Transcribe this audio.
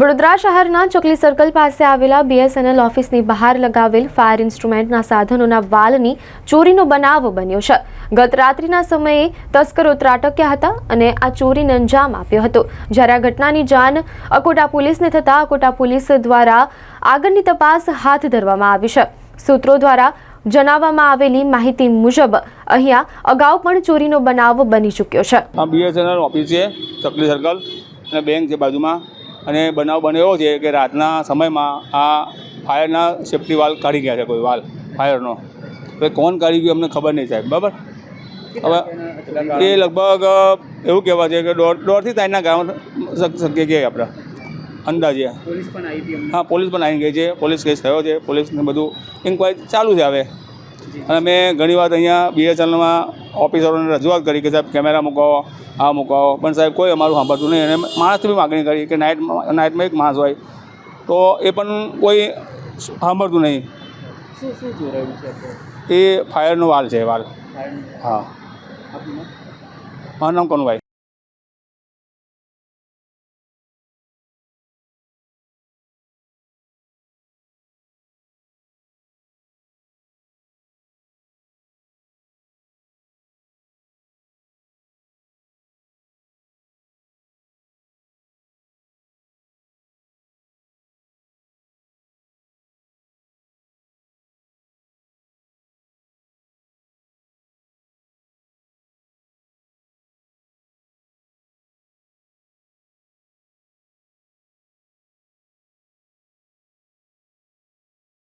વડોદરા શહેરના ચોકલી સર્કલ પાસે આવેલા બીએસએનએલ ઓફિસની બહાર લગાવેલ ફાયર ઇન્સ્ટ્રુમેન્ટના સાધનોના વાલની ચોરીનો બનાવ બન્યો છે. ગત રાત્રિના સમયે તસ્કરો ત્રાટક્યા હતા અને આ ચોરીને અંજામ આપ્યો હતો. જ્યારે આ ઘટનાની જાણ અકોટા પોલીસને થતાં અકોટા પોલીસ દ્વારા આગળની તપાસ હાથ ધરવામાં આવી છે. સૂત્રો દ્વારા જણાવવામાં આવેલી માહિતી મુજબ અહીંયા અગાઉ પણ ચોરીનો બનાવ બની ચૂક્યો છે. બીએસએનએલ ઓફિસ ચકલી સર્કલ અને બેંક છે બાજુમાં. અને બનાવ બન્યો એવો છે કે રાતના સમયમાં આ ફાયરના સેફ્ટી વાલ કાઢી ગયા છે કોઈ વાલ ફાયરનો હવે કોણ કાઢી ગયું અમને ખબર નહીં સાહેબ બરાબર? હવે એ લગભગ એવું કહેવાય છે કે દોઢ દોઢથી ત્રણના ગામ શકીએ કે આપણે અંદાજે. પોલીસ પણ આવી હા પોલીસ પણ આવી ગઈ છે પોલીસ કેસ થયો છે પોલીસને બધું ઇન્ક્વાયરી ચાલુ છે હવે. અને મેં ઘણી વાર અહીંયા બીએસએનએલમાં ઓફિસરોને રજૂઆત કરી કે સાહેબ કેમેરા મૂકાવો આ મૂકાવો. પણ સાહેબ કોઈ અમારું સાંભળતું નહીં. અને માણસથી બી માગણી કરી કે નાઇટ નાઇટમાં એક માણસ હોય. તો એ પણ કોઈ સાંભળતું નહીં. એ ફાયરનો વાલ છે વાલ. હા? મારું નામ કનુભાઈ.